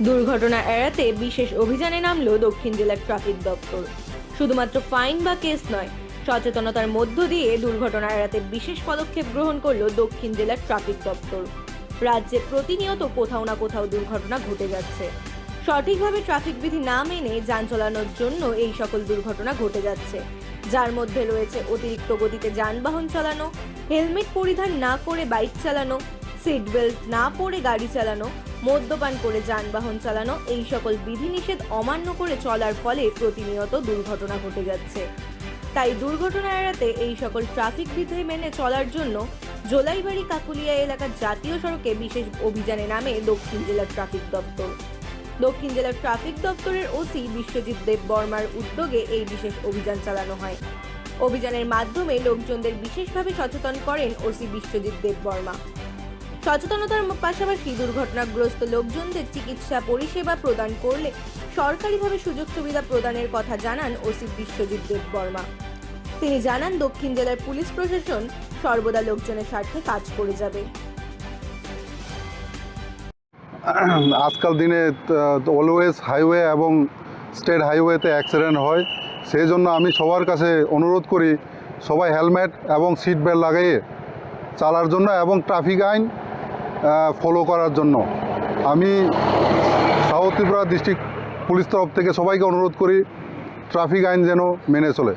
দুর্ঘটনা এড়াতে বিশেষ অভিযানে নামলো দক্ষিণ জেলার ট্রাফিক দপ্তর। শুধুমাত্র ফাইন বা কেস নয়, সচেতনতার মধ্য দিয়ে দুর্ঘটনা এড়াতে বিশেষ পদক্ষেপ গ্রহণ করল দক্ষিণ জেলার ট্রাফিক দপ্তর। রাজ্যে প্রতিনিয়ত কোথাও না কোথাও দুর্ঘটনা ঘটে যাচ্ছে। সঠিকভাবে ট্রাফিক বিধি না মেনে যান চালানোর জন্য এই সকল দুর্ঘটনা ঘটে যাচ্ছে। যার মধ্যে রয়েছে অতিরিক্ত গতিতে যানবাহন চালানো, হেলমেট পরিধান না করে বাইক চালানো সিট বেল্ট না পরে গাড়ি চালানো, মদ্যপান করে যানবাহন চালানো, এই সকল বিধিনিষেধ অমান্য করে চলার ফলে প্রতিনিয়ত দুর্ঘটনা ঘটে যাচ্ছে। তাই দুর্ঘটনা এড়াতে এই সকল ট্রাফিক বিধি মেনে চলার জন্য জোলাইবাড়ি কাকুলিয়া এলাকার জাতীয় সড়কে বিশেষ অভিযানে নামে দক্ষিণ জেলার ট্রাফিক দপ্তর। দক্ষিণ জেলার ট্রাফিক দপ্তরের ওসি বিশ্বজিৎ দেব বর্মার উদ্যোগে এই বিশেষ অভিযান চালানো হয়। অভিযানের মাধ্যমে লোকজনদের বিশেষভাবে সচেতন করেন ওসি বিশ্বজিৎ দেব বর্মা। সচেতনতার পাশাপাশি দুর্ঘটনাগ্রস্ত লোকজনদের চিকিৎসা পরিষেবা প্রদান করলে সরকারিভাবে সুযোগ সুবিধা প্রদানের কথা জানান ওসি বিশ্বজিৎ দেব বর্মা তিনি জানান, দক্ষিণ জেলার পুলিশ প্রশাসন সর্বদা লোকজনের স্বার্থে কাজ করে যাবে। আজকাল দিনে অলওয়েজ হাইওয়ে এবং স্টেট হাইওয়েতে অ্যাক্সিডেন্ট হয়। সেই জন্য আমি সবার কাছে অনুরোধ করি, সবাই হেলমেট এবং সিট বেল্ট লাগিয়ে চালার জন্য এবং ট্রাফিক আইন ফলো করার জন্য। আমি সাউথ ত্রিপুরা ডিস্ট্রিক্ট পুলিশ তরফ থেকে সবাইকে অনুরোধ করি ট্রাফিক আইন যেন মেনে চলে।